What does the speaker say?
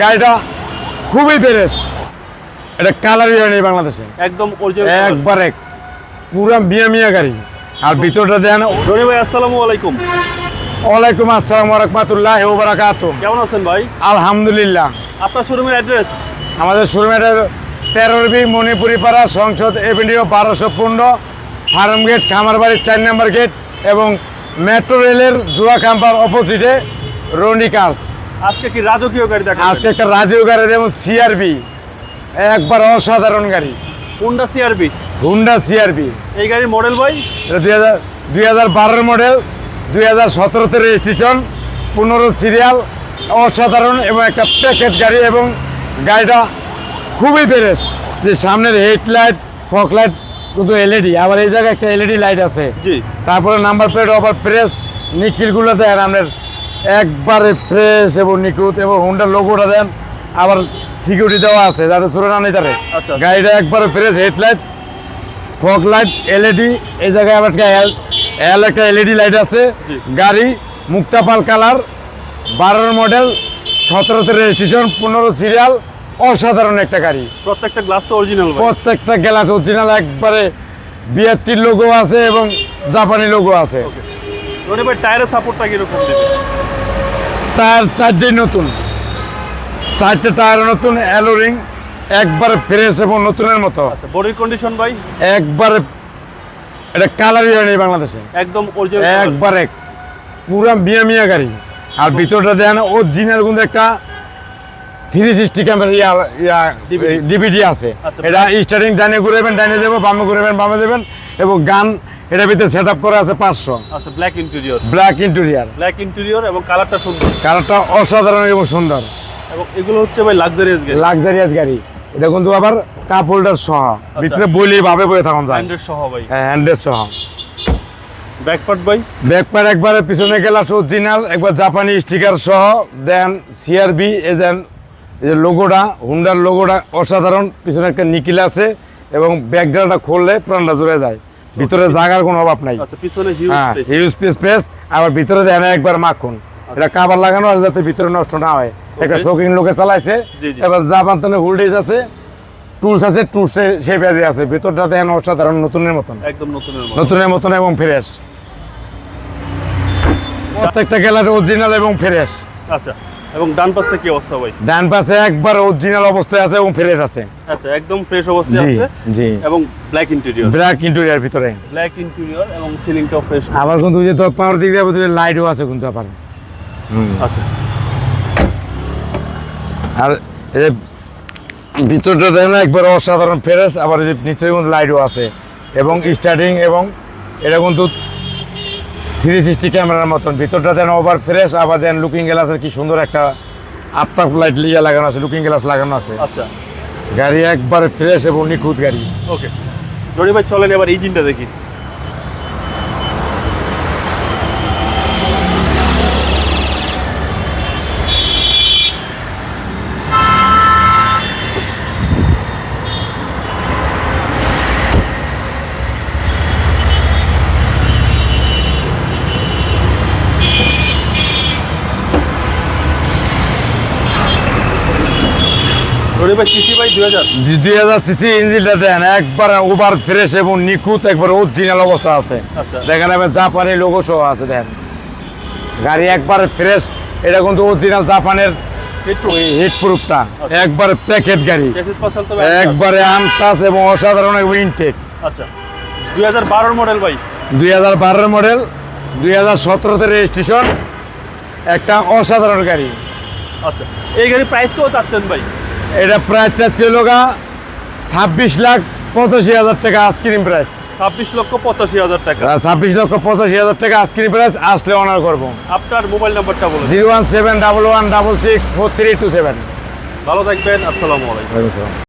গাড়িটা খুবই ফ্রেশ এটা কালারই হয়নি বাংলাদেশে। একদম একবার এক পুরা মিয়া মিয়া গাড়ি। আর ভিতরটা দেন রনি ভাই আসসালামু আলাইকুম। ওয়ালাইকুম আসসালাম রহমতুল্লাহ ওবরাকাত কেমন আছেন ভাই? আলহামদুলিল্লাহ। আপনার শোরুমের অ্যাড্রেস? আমাদের শোরুমের তেরোরবি মণিপুরি পাড়া সংসদ এভিনিউ বারোশো পনেরো ফার্ম গেট খামারবাড়ির চার নম্বর গেট এবং মেট্রো রেলের জুয়া খাম্পার অপোজিটে রনি কার্স। আজকে কি রাজকীয় গাড়ি দেখা আজকে একটা রাজীব গাড়ি এবং সিআরবি একবার অসাধারণ গাড়ি। হোন্ডা সিআরবি হুন্ডা সিআরবি এই গাড়ির মডেল ভাই? এটা দুই হাজার দুই হাজার বারোর মডেল দুই হাজার সতেরোতে রেজিস্ট্রেশন পনেরো সিরিয়াল অসাধারণ এবং একটা প্যাকেট গাড়ি এবং গাড়িটা খুবই ফ্রেশ যে সামনের হেডলাইট ফক লাইট কিন্তু এলইডি আবার এই জায়গায় একটা এলইডি লাইট আছে। জি। তারপরে নাম্বার প্লেট আবার ফ্রেশ নিকিলগুলো দেন আপনার একবারে ফ্রেশ এবং নিখুঁত এবং হুন্ডার লোগোটা দেন আবার সিকিউরিটি দেওয়া আছে যাতে চোরে না নিতে আচ্ছা। গাড়িটা একবারে fresh headlight fog light LED এই জায়গায় আবার একটা এল এল একটা এলইডি লাইট আছে। গাড়ি মুক্তাপাল কালার বারোর মডেল সতেরোতে রেজিস্ট্রেশন পনেরো সিরিয়াল অসাধারণ একটা গাড়ি। প্রত্যেকটা গ্লাস তো অরিজিনাল প্রত্যেকটা গ্লাস অরিজিনাল একবারে বিয়াত্তির লোগো আছে এবং জাপানি লোগো আছে। রনি ভাই টায়ারের সাপোর্টটা কীরকম দেবে? টায়ার চারটে নতুন। চারটে টায়ার নতুন অ্যালোরিং একবারে ফ্রেশ এবং নতুনের মতো। আচ্ছা বডির কন্ডিশন ভাই? একবারে এটা কালারই হয়নি বাংলাদেশে। একদম একবারে পুরা মিয়া মিয়া গাড়ি। আর ভিতরটা দেন অরিজিনাল কিন্তু একটা three sixty camera yeah yeah DVD আছে। আচ্ছা। এটা স্টার্টিং ডাইনে ঘুরাবেন ডাইনে দেবো বামে ঘুরাবেন বামে দেবেন এবং গান এটার ভিতরে সেট আপ করা আছে পাঁচশো। আচ্ছা black interior black interior black interior এবং কালারটা সুন্দর। কালারটা অসাধারণ এবং সুন্দর। এবং এগুলো হচ্ছে ভাই লাক্সারিয়াস গাড়ি। লাক্সারিয়াস গাড়ি। এটা কিন্তু আবার কাপ হোল্ডার সহ। আচ্ছা। ভিতরে বলি ভাবে বয়ে থাকুন যায়। হান্ড্রেড সহ ভাই। হ্যাঁ হ্যান্ডেল সহ। ব্যাক পার্ট ভাই? ব্যাকপ্যাড একবারে পিছনে গ্লাস অরিজিনাল একবার জাপানি স্টিকার সহ। দেন সিআরবি এ দেন এই যে লোগোটা হুন্ডার লোগোটা অসাধারণ। পিছনে একটা নিকিল আছে এবং ব্যাকগ্রাউন্ডটা খুললে প্রাণটা জুড়ে যায়। ভিতরে জায়গার কোনো অভাব নাই। আচ্ছা হিউজ হ্যাঁ স্পেস আবার ভিতরে দেন একবার মাখন। এটা কাবার লাগানো আছে যাতে ভিতরে নষ্ট না হয়। একটা. শৌখিন লোকে চালাইছে। এবার জাপান তনে হুল্ডেজ আছে টুলস আছে টুলসে সেই পেঁয়াজে আছে। ভিতরটা দেন অসাধারণ নতুনের মতন। একদম নতুনের নতুনের মতন এবং ফ্রেশ প্রত্যেকটা গ্যালারি অরিজিনাল এবং ফ্রেশ আচ্ছা। এবং ডান পাশটা কি অবস্থা ভাই? ডান পাশে একবার অরিজিনাল অবস্থায় আছে এবং ফ্রেশ আছে। আচ্ছা একদম ফ্রেশ অবস্থায় আছে জি। এবং ব্ল্যাক ইন্টেরিয়র ব্ল্যাক ইন্টেরিয়ার ভিতরে। ব্ল্যাক ইন্টেরিয়র এবং সিলিংটাও ফ্রেশ আবার কিন্তু যে দশ পাওয়ার দিক দিয়ে লাইটও আছে কিন্তু আবার। হুম। আচ্ছা। আর এই যে ভিতরটা দেখেন একবার অসাধারণ ফ্রেশ আবার এই যে নিচে কিন্তু লাইটও আছে। এবং স্টার্টিং এবং এটা কিন্তু থ্রি সিক্সটি ক্যামেরার মতন ভিতরটা দেন ওভার ফ্রেশ আবার দেন লুকিং গ্লাসের কি সুন্দর একটা আফতাব লাইট লিয়া লাগানো আছে লুকিং গ্লাস লাগানো আছে। আচ্ছা। গাড়ি একবার ফ্রেশ এবং নিখুঁত গাড়ি। ওকে ভাই চলেন এবার ইঞ্জিনটা দেখি। ভাই সিসি ভাই দুই হাজার? দুই হাজার সিসি ইঞ্জিনটা দেন একবার ওভার ফ্রেশ এবং নিখুঁত একবার অরিজিনাল অবস্থা আছে। আচ্ছা। দেখেন আমি জাপানি লোগো সহ আছে দেন। গাড়ি একবার ফ্রেশ এটা কিন্তু অরিজিনাল জাপানের আচ্ছা। একবার প্যাকেট গাড়ি। একবারে আনটাস এবং অসাধারণ এবং ইনটেক আচ্ছা। দুই হাজার বারোর মডেল ভাই? দুই হাজার বারোর মডেল দুই হাজার সতেরোতে রেজিস্ট্রেশন একটা অসাধারণ গাড়ি। আচ্ছা। এই গাড়ির প্রাইস কেউ চাচ্ছেন ভাই? এটা প্রাইস চাচ্ছিল গা ছাব্বিশ লাখ পঁচাশি হাজার টাকা আইসক্রিম প্রাইস ছাব্বিশ লক্ষ পঁচাশি হাজার টাকা। ছাব্বিশ লক্ষ পঁচাশি হাজার টাকা আইসক্রিম প্রাইস আসলে অনার করব। আপনার মোবাইল নাম্বারটা বলুন। Zero one seven double one double six four three two seven. ভালো থাকবেন আসসালামু আলাইকুম।